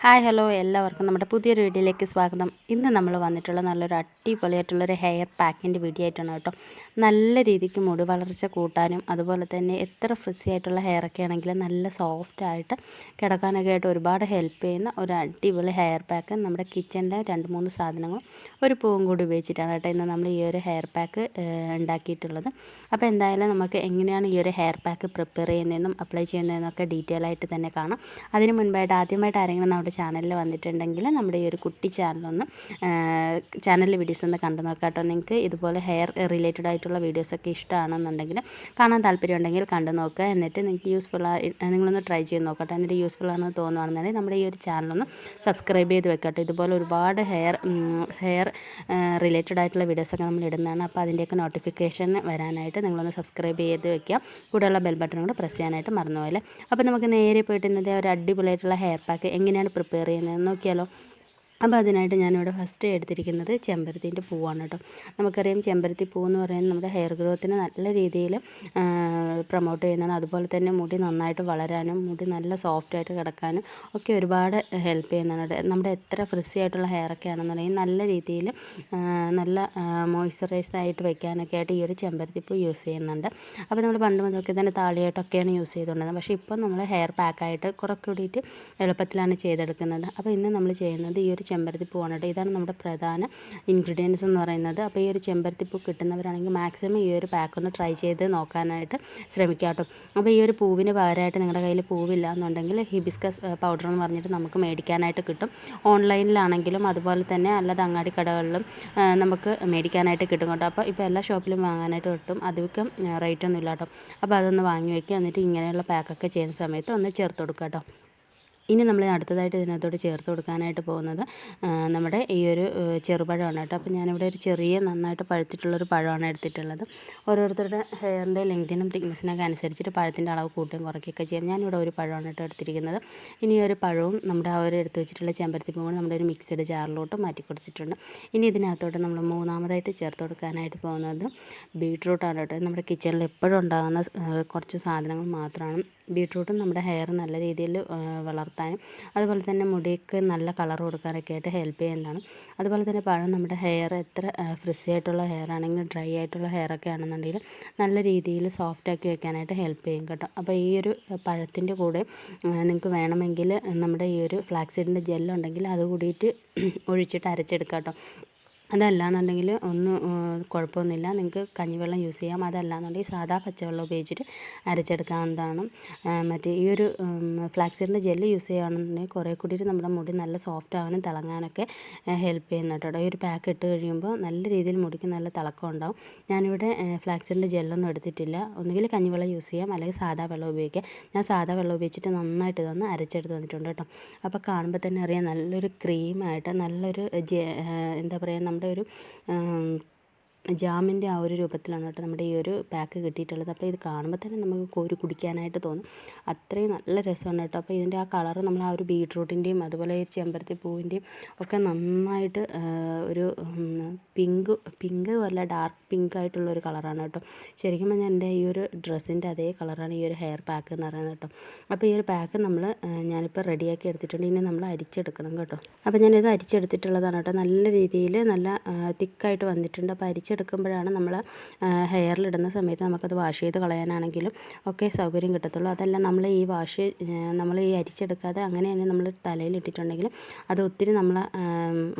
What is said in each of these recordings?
Hi hello എല്ലാവർക്കും നമ്മുടെ പുതിയൊരു വീഡിയോയിലേക്ക് സ്വാഗതം. ഇന്ന് നമ്മൾ വന്നിട്ടുള്ള നല്ലൊരു അടിപൊളിയായിട്ടുള്ളൊരു ഹെയർ പാക്കിന്റെ വീഡിയോ ആയിട്ടാണ് കേട്ടോ. നല്ല രീതിക്ക് മുടി വളർച്ച കൂട്ടാനും അതുപോലെ തന്നെ എത്ര ഫ്രിസി ആയിട്ടുള്ള ഹെയറൊക്കെ ആണെങ്കിലും നല്ല സോഫ്റ്റ് ആയിട്ട് കിടക്കാനൊക്കെ ആയിട്ട് ഒരുപാട് ഹെൽപ്പ് ചെയ്യുന്ന ഒരു അടിപൊളി ഹെയർ പാക്ക് നമ്മുടെ കിച്ചണിലെ രണ്ട് മൂന്ന് സാധനങ്ങളും ഒരു പൂവും കൂടി ഉപയോഗിച്ചിട്ടാണ് കേട്ടോ ഇന്ന് നമ്മൾ ഈ ഒരു ഹെയർ പാക്ക് ഉണ്ടാക്കിയിട്ടുള്ളത്. അപ്പോൾ എന്തായാലും നമുക്ക് എങ്ങനെയാണ് ഈ ഒരു ഹെയർ പാക്ക് പ്രിപ്പയർ ചെയ്യുന്നതെന്നും അപ്ലൈ ചെയ്യുന്നതെന്നൊക്കെ ഡീറ്റെയിൽ ആയിട്ട് തന്നെ കാണാം. അതിന് മുൻപായിട്ട് ആദ്യമായിട്ട് ആരെങ്കിലും ചാനലിൽ വന്നിട്ടുണ്ടെങ്കിൽ നമ്മുടെ ഈ ഒരു കുട്ടി ചാനലൊന്ന് ചാനലിൽ വീഡിയോസ് ഒന്ന് കണ്ടു നോക്കാം കേട്ടോ. നിങ്ങൾക്ക് ഇതുപോലെ ഹെയർ റിലേറ്റഡ് ആയിട്ടുള്ള വീഡിയോസൊക്കെ ഇഷ്ടമാണെന്നുണ്ടെങ്കിൽ കാണാൻ താല്പര്യം ഉണ്ടെങ്കിൽ കണ്ടു നോക്കുക എന്നിട്ട് നിങ്ങൾക്ക് യൂസ്ഫുൾ ആയി നിങ്ങളൊന്ന് ട്രൈ ചെയ്ത് നോക്കട്ടെ എന്നിട്ട് യൂസ്ഫുൾ ആണെന്ന് തോന്നുകയാണെന്നുണ്ടെങ്കിൽ നമ്മുടെ ഈ ഒരു ചാനലൊന്ന് സബ്സ്ക്രൈബ് ചെയ്ത് വെക്കട്ടെ ഇതുപോലെ ഒരുപാട് ഹെയർ ഹെയർ റിലേറ്റഡ് ആയിട്ടുള്ള വീഡിയോസൊക്കെ നമ്മൾ ഇടുന്നതാണ്. അപ്പോൾ അതിന്റെയൊക്കെ നോട്ടിഫിക്കേഷൻ വരാനായിട്ട് നിങ്ങളൊന്ന് സബ്സ്ക്രൈബ് ചെയ്ത് വെക്കുക. കൂടെയുള്ള ബെൽ ബട്ടൺ കൂടെ പ്രസ് ചെയ്യാനായിട്ട് മറന്നുപോയല്ലേ? അപ്പോൾ നമുക്ക് നേരെ പോയിട്ട് ഇന്നത്തെ ഒരു അടിപൊളിയായിട്ടുള്ള ഹെയർ പാക്ക് എങ്ങനെയാണ് പ്രിപ്പയർ ചെയ്യുന്നത്. നോക്കിയാലോ? അപ്പോൾ അതിനായിട്ട് ഞാനിവിടെ ഫസ്റ്റ് എടുത്തിരിക്കുന്നത് ചെമ്പരത്തിന്റെ പൂവാണ് കേട്ടോ. നമുക്കറിയാം ചെമ്പരത്തി പൂ എന്ന് പറയുന്നത് നമ്മുടെ ഹെയർ ഗ്രോത്തിന് നല്ല രീതിയിൽ പ്രൊമോട്ട് ചെയ്യുന്നതാണ്. അതുപോലെ തന്നെ മുടി നന്നായിട്ട് വളരാനും മുടി നല്ല സോഫ്റ്റായിട്ട് കിടക്കാനും ഒക്കെ ഒരുപാട് ഹെൽപ്പ് ചെയ്യുന്നതാണ് നമ്മുടെ എത്ര ഫ്രിസി ആയിട്ടുള്ള ഹെയറൊക്കെ ആണെന്നുണ്ടെങ്കിൽ നല്ല രീതിയിൽ നല്ല മോയ്സ്ചറൈസ് ആയിട്ട് വെക്കാനൊക്കെ ആയിട്ട് ഈ ഒരു ചെമ്പരത്തി പൂ യൂസ് ചെയ്യുന്നുണ്ട്. അപ്പോൾ നമ്മൾ പണ്ട് മുതൽക്ക് തന്നെ താളിയായിട്ടൊക്കെയാണ് യൂസ് ചെയ്തുകൊണ്ടിരുന്നത്. പക്ഷേ ഇപ്പം നമ്മൾ ഹെയർ പാക്കായിട്ട് കുറെ കൂടിയിട്ട് എളുപ്പത്തിലാണ് ചെയ്തെടുക്കുന്നത്. അപ്പോൾ ഇന്ന് നമ്മൾ ചെയ്യുന്നത് ഈ ഒരു ചെമ്പരത്തിപ്പൂവാണ് കേട്ടോ. ഇതാണ് നമ്മുടെ പ്രധാന ഇൻഗ്രീഡിയൻസ് എന്ന് പറയുന്നത്. അപ്പോൾ ഈ ഒരു ചെമ്പരത്തിപ്പൂ കിട്ടുന്നവരാണെങ്കിൽ മാക്സിമം ഈ ഒരു പാക്ക് ഒന്ന് ട്രൈ ചെയ്ത് നോക്കാനായിട്ട് ശ്രമിക്കാം കേട്ടോ. അപ്പോൾ ഈ ഒരു പൂവിന് പകരമായിട്ട് നിങ്ങളുടെ കയ്യിൽ പൂവില്ല എന്നുണ്ടെങ്കിൽ ഹിബിസ്കസ് പൗഡർ എന്ന് പറഞ്ഞിട്ട് നമുക്ക് മേടിക്കാനായിട്ട് കിട്ടും. ഓൺലൈനിലാണെങ്കിലും അതുപോലെ തന്നെ അല്ലാതെ അങ്ങാടി കടകളിലും നമുക്ക് മേടിക്കാനായിട്ട് കിട്ടും കേട്ടോ. അപ്പോൾ ഇപ്പോൾ എല്ലാ ഷോപ്പിലും വാങ്ങാനായിട്ട് കിട്ടും. അധികം റേറ്റ് ഒന്നും ഇല്ല കേട്ടോ. അപ്പോൾ അതൊന്ന് വാങ്ങി വയ്ക്കുക. എന്നിട്ട് ഇങ്ങനെയുള്ള പാക്കൊക്കെ ചെയ്യുന്ന സമയത്ത് ഒന്ന് ചേർത്ത് കൊടുക്കുക കേട്ടോ. ഇനി നമ്മൾ അടുത്തതായിട്ട് ഇതിനകത്തോട്ട് ചേർത്ത് കൊടുക്കാനായിട്ട് പോകുന്നത് നമ്മുടെ ഈ ഒരു ചെറുപഴമാണ് കേട്ടോ. അപ്പോൾ ഞാനിവിടെ ഒരു ചെറിയ നന്നായിട്ട് പഴുത്തിട്ടുള്ളൊരു പഴമാണ് എടുത്തിട്ടുള്ളത്. ഓരോരുത്തരുടെ ഹെയറിന്റെ ലെങ്തിനും തിക്നെസ്സിനൊക്കെ അനുസരിച്ചിട്ട് പഴത്തിന്റെ അളവ് കൂട്ടുകയും കുറയ്ക്കുകയൊക്കെ ചെയ്യാം. ഞാനിവിടെ ഒരു പഴമാണ് കേട്ടോ എടുത്തിരിക്കുന്നത്. ഇനി ഒരു പഴവും നമ്മുടെ ആ ഒരു എടുത്ത് വെച്ചിട്ടുള്ള ചെമ്പരത്തിപ്പൂ പൂവും നമ്മുടെ ഒരു മിക്സഡ് ജാറിലോട്ട് മാറ്റി കൊടുത്തിട്ടുണ്ട്. ഇനി ഇതിനകത്തോട്ട് നമ്മൾ മൂന്നാമതായിട്ട് ചേർത്ത് കൊടുക്കാനായിട്ട് പോകുന്നത് ബീട്രൂട്ടാണ് കേട്ടോ. നമ്മുടെ കിച്ചണിൽ എപ്പോഴും ഉണ്ടാകുന്ന കുറച്ച് സാധനങ്ങൾ മാത്രമാണ്. ബീട്രൂട്ടും നമ്മുടെ ഹെയർ നല്ല രീതിയിൽ വളർത്താനും അതുപോലെ തന്നെ മുടിക്ക് നല്ല കളർ കൊടുക്കാനൊക്കെ ആയിട്ട് ഹെൽപ്പ് ചെയ്യുന്നതാണ്. അതുപോലെ തന്നെ പഴം നമ്മുടെ ഹെയർ എത്ര ഫ്രിസി ആയിട്ടുള്ള ഹെയർ ആണെങ്കിലും ഡ്രൈ ആയിട്ടുള്ള ഹെയർ ഒക്കെ ആണെന്നുണ്ടെങ്കിൽ നല്ല രീതിയിൽ സോഫ്റ്റ് ആക്കി വെക്കാനായിട്ട് ഹെൽപ്പ് ചെയ്യും കേട്ടോ. അപ്പോൾ ഈ ഒരു പഴത്തിന്റെ കൂടെ നിങ്ങൾക്ക് വേണമെങ്കിൽ നമ്മുടെ ഈ ഒരു ഫ്ലാക്സീഡിന്റെ ജെല്ലുണ്ടെങ്കിൽ അത് കൂടിയിട്ട് ഒഴിച്ചിട്ട് അരച്ചെടുക്കാം കേട്ടോ. അതല്ലാന്നുണ്ടെങ്കിൽ ഒന്നും കുഴപ്പമൊന്നുമില്ല. നിങ്ങൾക്ക് കഞ്ഞിവെള്ളം യൂസ് ചെയ്യാം. അതല്ലാന്നുണ്ടെങ്കിൽ സാധാ പച്ചവെള്ളം ഉപയോഗിച്ചിട്ട് അരച്ചെടുക്കാവുന്നതാണ്. മറ്റേ ഈ ഒരു ഫ്ലാക്സീഡിന്റെ ജെല്ല് യൂസ് ചെയ്യുകയാണെന്നുണ്ടെങ്കിൽ കുറേ കൂടിയിട്ട് നമ്മുടെ മുടി നല്ല സോഫ്റ്റ് ആവാനും തിളങ്ങാനൊക്കെ ഹെൽപ്പ് ചെയ്യുന്നുണ്ട് കേട്ടോ. ഈ ഒരു പാക്ക് ഇട്ട് കഴിയുമ്പോൾ നല്ല രീതിയിൽ മുടിക്ക് നല്ല തിളക്കം ഉണ്ടാവും. ഞാനിവിടെ ഫ്ലാക്സീഡിന്റെ ജെല്ലൊന്നും എടുത്തിട്ടില്ല. ഒന്നുകിൽ കഞ്ഞിവെള്ളം യൂസ് ചെയ്യാം. അല്ലെങ്കിൽ സാധാ വെള്ളം ഉപയോഗിക്കാം. ഞാൻ സാധാ വെള്ളം ഉപയോഗിച്ചിട്ട് നന്നായിട്ട് ഇതൊന്ന് അരച്ചെടുത്ത് വന്നിട്ടുണ്ട് കേട്ടോ. അപ്പോൾ കാണുമ്പോൾ തന്നെ അറിയാം നല്ലൊരു ക്രീമായിട്ട് നല്ലൊരു എന്താ പറയുക നമ്മുടെ ഒരു ജാമിന്റെ ആ ഒരു രൂപത്തിലാണ് കേട്ടോ നമ്മുടെ ഈ ഒരു പാക്ക് കിട്ടിയിട്ടുള്ളത്. അപ്പോൾ ഇത് കാണുമ്പോൾ തന്നെ നമുക്ക് കോരി കുടിക്കാനായിട്ട് തോന്നും. അത്രയും നല്ല രസമാണ് കേട്ടോ. അപ്പോൾ ഇതിന്റെ ആ കളർ നമ്മൾ ആ ഒരു ബീട്രൂട്ടിന്റെയും അതുപോലെ ഈ ചെമ്പരത്തി പൂവിന്റെയും ഒക്കെ നന്നായിട്ട് ഒരു പിങ്ക് പിങ്ക് അല്ല ഡാർക്ക് പിങ്ക് ആയിട്ടുള്ള ഒരു കളറാണ് കേട്ടോ. ശരിക്കും പറഞ്ഞാൽ എന്റെ ഈ ഒരു ഡ്രസ്സിന്റെ അതേ കളറാണ് ഈ ഒരു ഹെയർ പാക്ക് എന്ന് പറയുന്നത് കേട്ടോ. അപ്പോൾ ഈ ഒരു പാക്ക് നമ്മൾ ഞാനിപ്പോൾ റെഡിയാക്കി എടുത്തിട്ടുണ്ട്. ഇനി നമ്മൾ അരിച്ചെടുക്കണം കേട്ടോ. അപ്പോൾ ഞാനിത് അരിച്ചെടുത്തിട്ടുള്ളതാണ് കേട്ടോ. നല്ല രീതിയിൽ നല്ല തിക്കായിട്ട് വന്നിട്ടുണ്ട്. അപ്പോൾ അരിച്ചെടുത്ത് എടുക്കുമ്പോഴാണ് നമ്മൾ ഹെയറിലിടുന്ന സമയത്ത് നമുക്കത് വാഷ് ചെയ്ത് കളയാനാണെങ്കിലും ഒക്കെ സൗകര്യം കിട്ടത്തുള്ളൂ. അതല്ല നമ്മൾ ഈ വാഷ് നമ്മൾ ഈ അരിച്ചെടുക്കാതെ അങ്ങനെ തന്നെ നമ്മൾ തലയിൽ ഇട്ടിട്ടുണ്ടെങ്കിൽ അത് ഒത്തിരി നമ്മൾ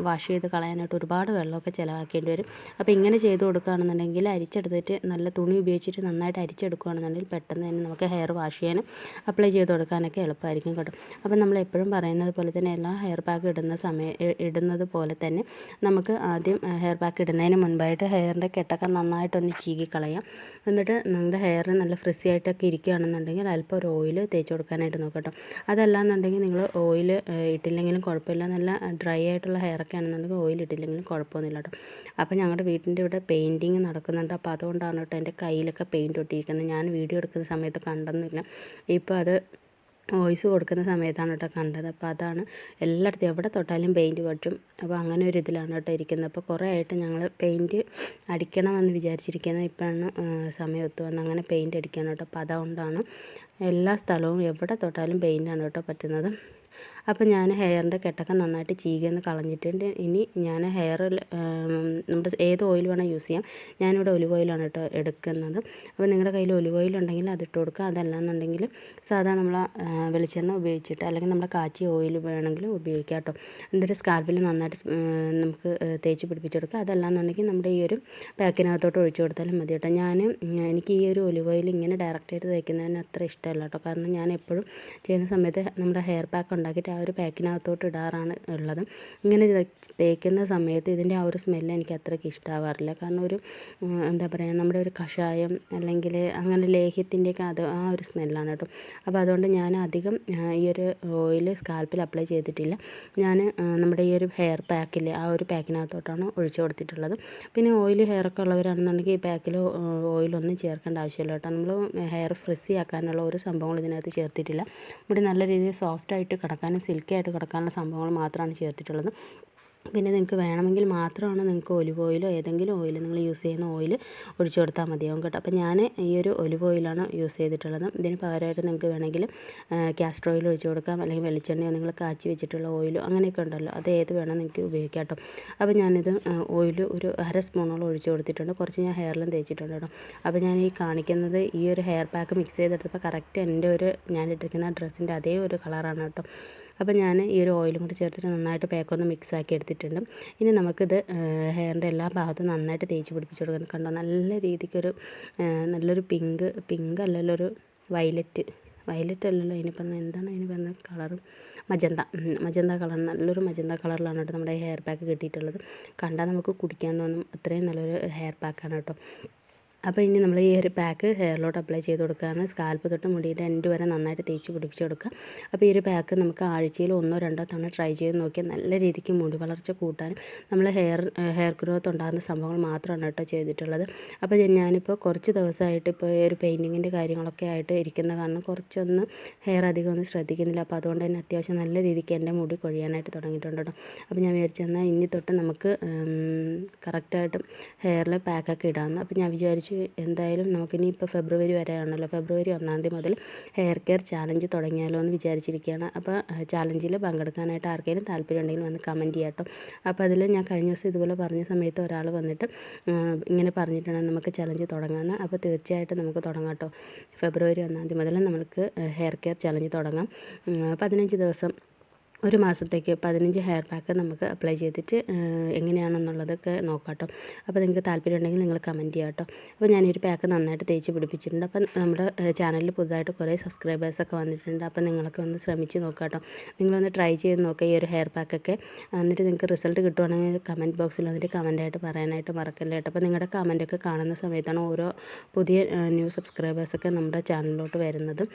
വാഷ് ചെയ്ത് കളയാനായിട്ട് ഒരുപാട് വെള്ളമൊക്കെ ചിലവാക്കേണ്ടി വരും. അപ്പോൾ ഇങ്ങനെ ചെയ്ത് കൊടുക്കുകയാണെന്നുണ്ടെങ്കിൽ അരിച്ചെടുത്തിട്ട് നല്ല തുണി ഉപയോഗിച്ചിട്ട് നന്നായിട്ട് അരിച്ചെടുക്കുകയാണെന്നുണ്ടെങ്കിൽ പെട്ടെന്ന് തന്നെ നമുക്ക് ഹെയർ വാഷ് ചെയ്യാനും അപ്ലൈ ചെയ്ത് കൊടുക്കാനൊക്കെ എളുപ്പമായിരിക്കും കേട്ടോ. അപ്പോൾ നമ്മൾ എപ്പോഴും പറയുന്നത് പോലെ തന്നെ എല്ലാ ഹെയർ പാക്ക് ഇടുന്ന സമയം ഇടുന്നത് പോലെ തന്നെ നമുക്ക് ആദ്യം ഹെയർ പാക്ക് ഇടുന്നതിന് മുൻപായിട്ട് ഹെയറിന്റെ കെട്ടൊക്കെ നന്നായിട്ടൊന്ന് ചീകി കളയാം എന്നിട്ട് നമ്മുടെ ഹെയർ നല്ല ഫ്രിസി ആയിട്ടൊക്കെ ഇരിക്കുകയാണെന്നുണ്ടെങ്കിൽ അല്പം ഒരു ഓയിൽ തേച്ച് കൊടുക്കാനായിട്ട് നോക്കട്ടോ അതല്ലാന്നുണ്ടെങ്കിൽ നിങ്ങൾ ഓയിൽ ഇട്ടില്ലെങ്കിലും കുഴപ്പമില്ല. നല്ല ഡ്രൈ ആയിട്ടുള്ള ഹെയറൊക്കെ ആണെന്നുണ്ടെങ്കിൽ ഓയിൽ ഇട്ടില്ലെങ്കിലും കുഴപ്പമൊന്നുമില്ല കേട്ടോ. അപ്പോൾ ഞങ്ങളുടെ വീട്ടിന്റെ ഇവിടെ പെയിന്റിങ് നടക്കുന്നുണ്ട്. അപ്പോൾ അതുകൊണ്ടാണ് കേട്ടോ എന്റെ കയ്യിലൊക്കെ പെയിന്റ് ഒട്ടിയിരിക്കുന്നത്. ഞാൻ വീഡിയോ എടുക്കുന്ന സമയത്ത് കണ്ടെന്നില്ല ഇപ്പോൾ അത് വോയിസ് കൊടുക്കുന്ന സമയത്താണ് കേട്ടോ കണ്ടത്. അപ്പോൾ അതാണ് എല്ലായിടത്തും എവിടെ തൊട്ടാലും പെയിന്റ് പറ്റും. അപ്പോൾ അങ്ങനെ ഒരു ഇതിലാണ് കേട്ടോ ഇരിക്കുന്നത്. അപ്പോൾ കുറേ ആയിട്ട് ഞങ്ങൾ പെയിന്റ് അടിക്കണമെന്ന് വിചാരിച്ചിരിക്കുന്നത് ഇപ്പോഴാണ് സമയം ഒത്തു വന്ന് അങ്ങനെ പെയിന്റ് അടിക്കാൻ കേട്ടോ. അപ്പോൾ അതുകൊണ്ടാണ് എല്ലാ സ്ഥലവും എവിടെ തൊട്ടാലും പെയിന്റാണ് കേട്ടോ പറ്റുന്നത്. അപ്പോൾ ഞാൻ ഹെയറിന്റെ കെട്ടൊക്കെ നന്നായിട്ട് ചീകിയൊന്ന് കളഞ്ഞിട്ടുണ്ട്. ഇനി ഞാൻ ഹെയറിൽ നമ്മുടെ ഏത് ഓയിൽ വേണം യൂസ് ചെയ്യാം. ഞാനിവിടെ ഒലിവ് ഓയിലാണ് കേട്ടോ എടുക്കുന്നത്. അപ്പോൾ നിങ്ങളുടെ കയ്യിൽ ഒലിവ് ഓയിൽ ഉണ്ടെങ്കിൽ അത് ഇട്ട് കൊടുക്കുക. അതല്ലാന്നുണ്ടെങ്കിൽ സാധാ നമ്മൾ വെളിച്ചെണ്ണ ഉപയോഗിച്ചിട്ട് അല്ലെങ്കിൽ നമ്മുടെ കാച്ചി ഓയിൽ വേണമെങ്കിലും ഉപയോഗിക്കാം കേട്ടോ. എന്നിട്ട് സ്കാൽപ്പിൽ നന്നായിട്ട് നമുക്ക് തേച്ച് പിടിപ്പിച്ചെടുക്കുക അതല്ലാന്നുണ്ടെങ്കിൽ നമ്മുടെ ഈ ഒരു പാക്കിനകത്തോട്ട് ഒഴിച്ചു കൊടുത്താലും മതി കേട്ടോ. ഞാൻ എനിക്ക് ഈ ഒരു ഒലിവ് ഓയിൽ ഇങ്ങനെ ഡയറക്റ്റായിട്ട് തേക്കുന്നതിന് അത്ര ഇഷ്ടമല്ല കേട്ടോ. കാരണം ഞാൻ എപ്പോഴും ചെയ്യുന്ന സമയത്ത് നമ്മുടെ ഹെയർ പാക്ക് ഉണ്ടാക്കിയിട്ട് ആ ഒരു പാക്കിനകത്തോട്ട് ഇടാറാണ് ഉള്ളത്. ഇങ്ങനെ തേക്കുന്ന സമയത്ത് ഇതിന്റെ ആ ഒരു സ്മെല്ല് എനിക്ക് അത്രയ്ക്ക് ഇഷ്ടമാവാറില്ല കാരണം ഒരു എന്താ പറയുക നമ്മുടെ ഒരു കഷായം അല്ലെങ്കിൽ അങ്ങനെ ലേഹ്യത്തിന്റെയൊക്കെ അത് ആ ഒരു സ്മെല്ലാണ് കേട്ടോ. അപ്പോൾ അതുകൊണ്ട് ഞാൻ അധികം ഈ ഒരു ഓയിൽ സ്കാൽപ്പിൽ അപ്ലൈ ചെയ്തിട്ടില്ല. ഞാൻ നമ്മുടെ ഈ ഒരു ഹെയർ പാക്കിൽ ആ ഒരു പാക്കിനകത്തോട്ടാണ് ഒഴിച്ചു കൊടുത്തിട്ടുള്ളത്. പിന്നെ ഓയിൽ ഹെയറൊക്കെ ഉള്ളവരാണെന്നുണ്ടെങ്കിൽ ഈ പാക്കിൽ ഓയിലൊന്നും ചേർക്കേണ്ട ആവശ്യമില്ല കേട്ടോ. നമ്മൾ ഹെയർ ഫ്രിസ്സി ആക്കാനുള്ള ഒരു സംഭവങ്ങൾ ഇതിനകത്ത് ചേർത്തിട്ടില്ല. ഇവിടെ നല്ല രീതിയിൽ സോഫ്റ്റായിട്ട് കിടക്കാനും സിൽക്കി ആയിട്ട് കിടക്കാനുള്ള സംഭവങ്ങൾ മാത്രമാണ് ചേർത്തിട്ടുള്ളത്. പിന്നെ നിങ്ങൾക്ക് വേണമെങ്കിൽ മാത്രമാണ് നിങ്ങൾക്ക് ഒലിവ് ഓയിലോ ഏതെങ്കിലും ഓയിൽ നിങ്ങൾ യൂസ് ചെയ്യുന്ന ഓയിൽ ഒഴിച്ചു കൊടുത്താൽ മതിയാവും കേട്ടോ. അപ്പോൾ ഞാൻ ഈ ഒരു ഒലിവ് ഓയിലാണ് യൂസ് ചെയ്തിട്ടുള്ളത്. ഇതിന് പകരമായിട്ട് നിങ്ങൾക്ക് വേണമെങ്കിൽ കാസ്റ്റർ ഓയിൽ ഒഴിച്ചു കൊടുക്കാം. അല്ലെങ്കിൽ വെളിച്ചെണ്ണയോ നിങ്ങൾ കാച്ചി വെച്ചിട്ടുള്ള ഓയിലോ അങ്ങനെയൊക്കെ ഉണ്ടല്ലോ. അത് ഏത് വേണം നിങ്ങൾക്ക് ഉപയോഗിക്കാം കേട്ടോ. അപ്പോൾ ഞാനിത് ഓയിൽ ഒരു അര സ്പൂണോളം ഒഴിച്ചു കൊടുത്തിട്ടുണ്ട്. കുറച്ച് ഞാൻ ഹെയറിലും തേച്ചിട്ടുണ്ട് കേട്ടോ. അപ്പോൾ ഞാൻ ഈ കാണിക്കുന്നത് ഈ ഒരു ഹെയർ പാക്ക് മിക്സ് ചെയ്തെടുത്തപ്പോൾ കറക്റ്റ് എന്റെ ഒരു ഞാനിട്ടിരിക്കുന്ന ഡ്രസ്സിന്റെ അതേ ഒരു കളറാണ് കേട്ടോ. അപ്പോൾ ഞാൻ ഈ ഒരു ഓയിലും കൂടി ചേർത്തിട്ട് നന്നായിട്ട് പാക്കൊന്ന് മിക്സ് ആക്കി എടുത്തിട്ടുണ്ട്. ഇനി നമുക്കിത് ഹെയറിന്റെ എല്ലാ ഭാഗത്തും നന്നായിട്ട് തേച്ച് പിടിപ്പിച്ച് കൊടുക്കണം. കണ്ടോ? നല്ല രീതിക്കൊരു നല്ലൊരു പിങ്ക് പിങ്ക് അല്ലല്ലോ ഒരു വയലറ്റ് വയലറ്റ് അല്ലല്ലോ അതിന് ഇനിയിപ്പം എന്താണ് അതിന് പറഞ്ഞ കളർ മജന്ത. മജന്ത കളർ നല്ലൊരു മജന്ത കളറിലാണ് കേട്ടോ നമ്മുടെ ഹെയർ പാക്ക് കിട്ടിയിട്ടുള്ളത്. കണ്ടാൽ നമുക്ക് കുടിക്കാൻ തോന്നും. അത്രയും നല്ലൊരു ഹെയർ പാക്കാണ് കേട്ടോ. അപ്പോൾ ഇനി നമ്മൾ ഈ ഒരു പാക്ക് ഹെയറിലോട്ട് അപ്ലൈ ചെയ്ത് കൊടുക്കുകയാണ്. സ്കാൽപ്പ് തൊട്ട് മുടിയുടെ എൻഡ് വരെ നന്നായിട്ട് തേച്ച് പിടിപ്പിച്ച് കൊടുക്കുക. അപ്പോൾ ഈ ഒരു പാക്ക് നമുക്ക് ആഴ്ചയിൽ ഒന്നോ രണ്ടോ തവണ ട്രൈ ചെയ്ത് നോക്കിയാൽ നല്ല രീതിക്ക് മുടി വളർച്ച കൂട്ടാനും നമ്മൾ ഹെയർ ഹെയർ ഗ്രോത്ത് ഉണ്ടാകുന്ന സംഭവങ്ങൾ മാത്രമാണ് കേട്ടോ ചെയ്തിട്ടുള്ളത്. അപ്പോൾ ഞാനിപ്പോൾ കുറച്ച് ദിവസമായിട്ട് ഇപ്പോൾ ഈ ഒരു പെയിന്റിങ്ങിന്റെ കാര്യങ്ങളൊക്കെ ആയിട്ട് ഇരിക്കുന്ന കാരണം കുറച്ചൊന്ന് ഹെയർ അധികം ഒന്നും ശ്രദ്ധിക്കുന്നില്ല. അപ്പോൾ അതുകൊണ്ട് തന്നെ അത്യാവശ്യം നല്ല രീതിക്ക് എന്റെ മുടി കൊഴിയാനായിട്ട് തുടങ്ങിയിട്ടുണ്ട് കേട്ടോ. അപ്പോൾ ഞാൻ വിചാരിച്ചെന്നാൽ ഇനി തൊട്ട് നമുക്ക് കറക്റ്റായിട്ട് ഹെയറിൽ പാക്കൊക്കെ ഇടാമെന്ന്. അപ്പോൾ ഞാൻ വിചാരിച്ചു വിചാരിച്ചു എന്തായാലും നമുക്കിനി ഇപ്പോൾ ഫെബ്രുവരി വരെയാണല്ലോ. ഫെബ്രുവരി ഒന്നാം തീയതി മുതൽ ഹെയർ കെയർ ചാലഞ്ച് തുടങ്ങിയാലോ എന്ന് വിചാരിച്ചിരിക്കുകയാണ്. അപ്പോൾ ചാലഞ്ചിൽ പങ്കെടുക്കാനായിട്ട് ആർക്കെങ്കിലും താല്പര്യം ഉണ്ടെങ്കിൽ വന്ന് കമന്റ് ചെയ്യാം കേട്ടോ അപ്പോൾ അതിൽ ഞാൻ കഴിഞ്ഞ ദിവസം ഇതുപോലെ പറഞ്ഞ സമയത്ത് ഒരാൾ വന്നിട്ട് ഇങ്ങനെ പറഞ്ഞിട്ടുണ്ട് നമുക്ക് ചലഞ്ച് തുടങ്ങാമെന്ന് അപ്പോൾ തീർച്ചയായിട്ടും നമുക്ക് തുടങ്ങാം കേട്ടോ ഫെബ്രുവരി ഒന്നാം തീയതി മുതൽ നമുക്ക് ഹെയർ കെയർ ചലഞ്ച് തുടങ്ങാം. പതിനഞ്ച് ദിവസം ഒരു മാസത്തേക്ക് പതിനഞ്ച് ഹെയർ പാക്ക് നമുക്ക് അപ്ലൈ ചെയ്തിട്ട് എങ്ങനെയാണെന്നുള്ളതൊക്കെ നോക്കാം കേട്ടോ അപ്പോൾ നിങ്ങൾക്ക് താല്പര്യം ഉണ്ടെങ്കിൽ നിങ്ങൾ കമന്റ് ചെയ്യാം കേട്ടോ അപ്പോൾ ഞാനൊരു പാക്ക് നന്നായിട്ട് തേച്ച് പിടിപ്പിച്ചിട്ടുണ്ട്. അപ്പം നമ്മുടെ ചാനലിൽ പുതുതായിട്ട് കുറേ സബ്സ്ക്രൈബേഴ്സൊക്കെ വന്നിട്ടുണ്ട്. അപ്പോൾ നിങ്ങളൊക്കെ ഒന്ന് ശ്രമിച്ച് നോക്കാം കേട്ടോ നിങ്ങളൊന്ന് ട്രൈ ചെയ്ത് നോക്കുക ഈ ഒരു ഹെയർ പാക്കൊക്കെ എന്നിട്ട് നിങ്ങൾക്ക് റിസൾട്ട് കിട്ടുവാണെങ്കിൽ കമന്റ് ബോക്സിൽ വന്നിട്ട് കമന്റായിട്ട് പറയാനായിട്ട് മറക്കല്ലേ കേട്ടോ അപ്പോൾ നിങ്ങളുടെ കമന്റൊക്കെ കാണുന്ന സമയത്താണ് ഓരോ പുതിയ ന്യൂ സബ്സ്ക്രൈബേഴ്സൊക്കെ നമ്മുടെ ചാനലിലോട്ട് വരുന്നതും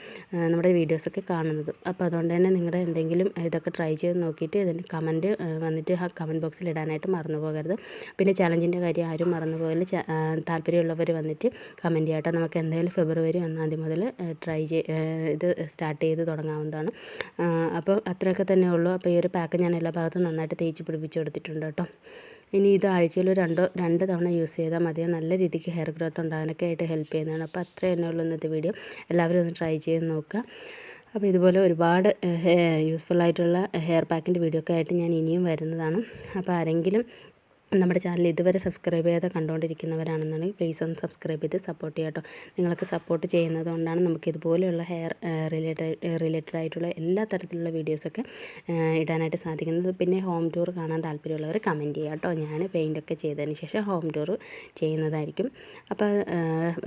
നമ്മുടെ വീഡിയോസൊക്കെ കാണുന്നതും. അപ്പോൾ അതുകൊണ്ട് തന്നെ നിങ്ങളുടെ എന്തെങ്കിലും ഇതൊക്കെ ട്രൈ ചെയ്ത് നോക്കിയിട്ട് ഇതിന്റെ കമന്റ് വന്നിട്ട് ആ കമന്റ് ബോക്സിൽ ഇടാനായിട്ട് മറന്നു പോകരുത്. പിന്നെ ചലഞ്ചിന്റെ കാര്യം ആരും മറന്നു പോകൽ താല്പര്യമുള്ളവർ വന്നിട്ട് കമന്റ് ചെയ്യട്ടെ. നമുക്ക് എന്തായാലും ഫെബ്രുവരി ഒന്നാം തീയതി മുതൽ ട്രൈ ചെയ് ഇത് സ്റ്റാർട്ട് ചെയ്ത് തുടങ്ങാവുന്നതാണ്. അപ്പോൾ അത്രയൊക്കെ തന്നെ ഉള്ളൂ. അപ്പോൾ ഈ ഒരു പാക്ക് ഞാൻ എല്ലാ ഭാഗത്തും നന്നായിട്ട് തേച്ച് പിടിപ്പിച്ച് കൊടുത്തിട്ടുണ്ട് കേട്ടോ. ഇനി ഇത് ആഴ്ചയിൽ രണ്ടോ രണ്ട് തവണ യൂസ് ചെയ്താൽ മതിയോ? നല്ല രീതിക്ക് ഹെയർ ഗ്രോത്ത് ഉണ്ടാകാനൊക്കെ ആയിട്ട് ഹെൽപ്പ് ചെയ്യുന്നതാണ്. അപ്പോൾ അത്രയും തന്നെ ഉള്ളൂ ഇന്നത്തെ വീഡിയോ എല്ലാവരും ഒന്ന് ട്രൈ ചെയ്ത് നോക്കുക. അപ്പോൾ ഇതുപോലെ ഒരുപാട് യൂസ്ഫുൾ ആയിട്ടുള്ള ഹെയർ പാക്കിന്റെ വീഡിയോ ഒക്കെ ആയിട്ട് ഞാൻ ഇനിയും വരുന്നതാണ്. അപ്പോൾ ആരെങ്കിലും നമ്മുടെ ചാനൽ ഇതുവരെ സബ്സ്ക്രൈബ് ചെയ്യാതെ കണ്ടുകൊണ്ടിരിക്കുന്നവരാണെന്നുണ്ടെങ്കിൽ പ്ലീസ് ഒന്ന് സബ്സ്ക്രൈബ് ചെയ്ത് സപ്പോർട്ട് ചെയ്യാം കേട്ടോ നിങ്ങൾക്ക് സപ്പോർട്ട് ചെയ്യുന്നത് കൊണ്ടാണ് നമുക്ക് ഇതുപോലെയുള്ള ഹെയർ റിലേറ്റഡ് റിലേറ്റഡ് ആയിട്ടുള്ള എല്ലാ തരത്തിലുള്ള വീഡിയോസൊക്കെ ഇടാനായിട്ട് സാധിക്കുന്നത്. പിന്നെ ഹോം ടൂർ കാണാൻ താല്പര്യമുള്ളവർ കമന്റ് ചെയ്യാം കേട്ടോ ഞാൻ പെയിന്റൊക്കെ ചെയ്തതിന് ശേഷം ഹോം ടൂർ ചെയ്യുന്നതായിരിക്കും. അപ്പോൾ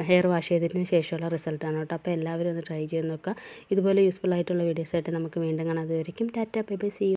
ഹെയർ വാഷ് ചെയ്തതിന് ശേഷമുള്ള റിസൾട്ടാണ് കേട്ടോ. അപ്പോൾ എല്ലാവരും ഒന്ന് ട്രൈ ചെയ്ത് നോക്കുക. ഇതുപോലെ യൂസ്ഫുൾ ആയിട്ടുള്ള വീഡിയോസായിട്ട് നമുക്ക് വീണ്ടും കാണാതെ വരയ്ക്കും ടാറ്റ ബൈ ബൈ സി